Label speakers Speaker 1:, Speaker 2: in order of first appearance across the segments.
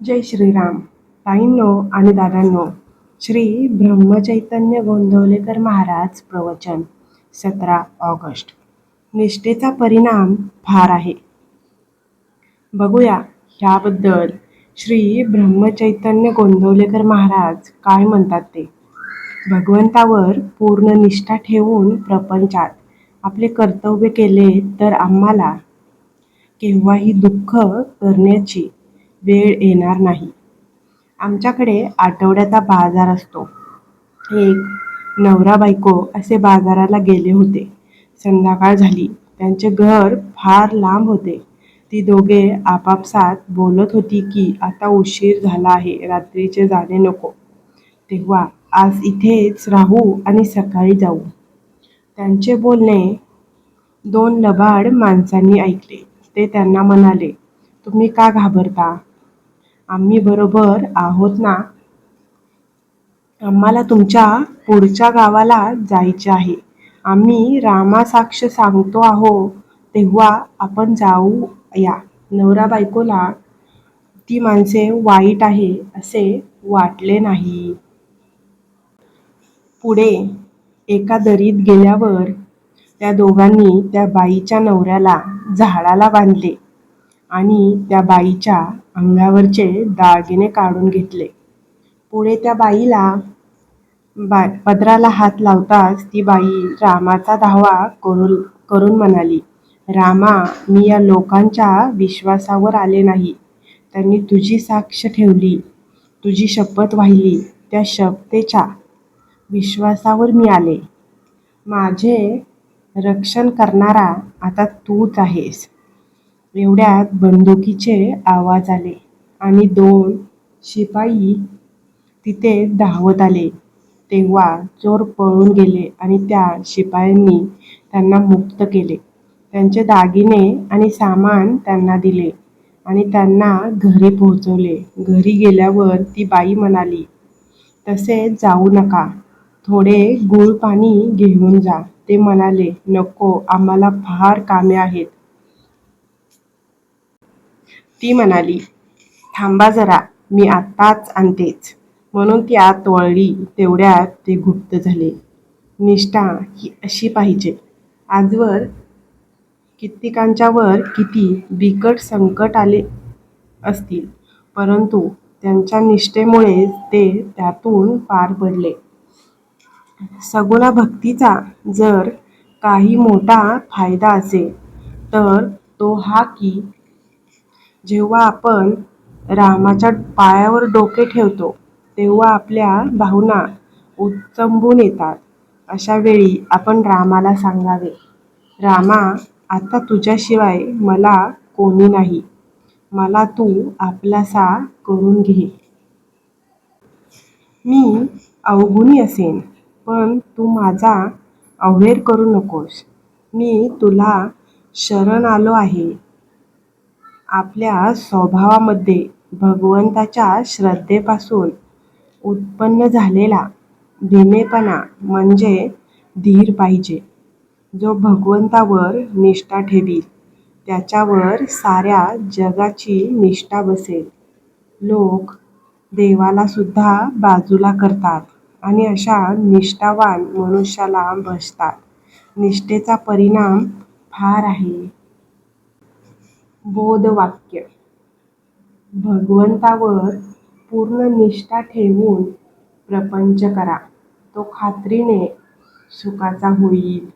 Speaker 1: जय श्रीराम. ताईंनो आणि दादांनो श्री ब्रह्मचैतन्य गोंदवलेकर महाराज प्रवचन सतरा ऑगस्ट. निष्ठेचा परिणाम फार आहे. बघूया ह्याबद्दल श्री ब्रह्मचैतन्य गोंदवलेकर महाराज काय म्हणतात ते. भगवंतावर पूर्ण निष्ठा ठेवून प्रपंचात आपले कर्तव्य केले तर आम्हाला केव्हाही दुःख करण्याची वेळ येणार नाही. आमच्याकडे आठवड्याचा बाजार असतो. एक नवरा बायको असे बाजाराला गेले होते. संध्याकाळ झाली. त्यांचे घर फार लांब होते. ती दोघे आपापसात बोलत होती की आता उशीर झाला आहे रात्रीचे जाणे नको. तेव्हा आज इथेच राहू आणि सकाळी जाऊ. त्यांचे बोलणे दोन लबाड माणसांनी ऐकले. ते त्यांना म्हणाले तुम्ही का घाबरता? आम्ही बरोबर आहोत ना? आम्हाला तुमच्या पुढच्या गावाला जायचे आहे. आम्ही रामासाक्ष सांगतो आहो तेव्हा आपण जाऊ या. नवरा बायकोला ती माणसे वाईट आहे असे वाटले नाही. पुढे एका दरीत गेल्यावर त्या दोघांनी त्या बाईच्या नवऱ्याला झाडाला बांधले. आणि त्या बाईच्या अंगावरचे दागिने काढून घेतले. पुढे त्या बाईला बा पदराला हात लावताच ती बाई रामाचा धावा करून करून म्हणाली रामा मी या लोकांच्या विश्वासावर आले नाही. त्यांनी तुझी साक्ष ठेवली तुझी शपथ वाहिली त्या शपथेच्या विश्वासावर मी आले. माझे रक्षण करणारा आता तूच आहेस. एवढ्यात बंदुकीचे आवाज आले आणि दोन शिपाई तिथे धावत आले. तेव्हा चोर पळून गेले आणि त्या शिपायांनी त्यांना मुक्त केले. त्यांचे दागिने आणि सामान त्यांना दिले आणि त्यांना घरी पोहोचवले. घरी गेल्यावर ती बाई म्हणाली तसे जाऊ नका. थोडे गुळ पाणी घेऊन जा. ते म्हणाले नको आम्हाला फार कामे आहेत. ती म्हणाली थांबा जरा मी आत्ताच आणतेच. म्हणून ती आत वळली तेवढ्यात ते गुप्त झाले. निष्ठा ही अशी पाहिजे. आजवर कित्येकांच्यावर किती बिकट संकट आले असतील परंतु त्यांच्या निष्ठेमुळेच ते त्यातून पार पडले. सगुणा भक्तीचा जर काही मोठा फायदा असेल तर तो हा की जेव्हा आपण रामाच्या पायावर डोके ठेवतो तेव्हा आपल्या भावना उच्चंबून येतात. अशा वेळी आपण रामाला सांगावे रामा आता तुझ्याशिवाय मला कोणी नाही. मला तू आपलासा करून घे. मी अवगुणी असेन पण तू माझा अवहेर करू नकोस. मी तुला शरण आलो आहे. आपल्या स्वभावामध्ये भगवंताच्या श्रद्धेपासून उत्पन्न झालेला धीमेपणा म्हणजे धीर पाहिजे. जो भगवंतावर निष्ठा ठेवील त्याच्यावर साऱ्या जगाची निष्ठा बसेल. लोक देवाला सुद्धा बाजूला करतात आणि अशा निष्ठावान मनुष्याला भजतात निष्ठेचा परिणाम फार आहे. बोधवाक्य. भगवंतावर पूर्ण निष्ठा ठेवून प्रपंच करा. तो खात्रीने सुखाचा होईल.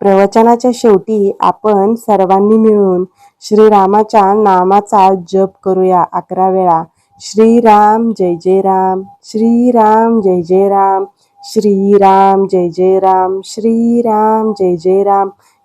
Speaker 1: प्रवचनाच्या शेवटी आपण सर्वांनी मिळून श्रीरामाच्या नामाचा जप करूया अकरा वेळा. श्रीराम जय जय राम. श्रीराम जय जय राम. श्रीराम जय जय राम. श्रीराम जय जय राम.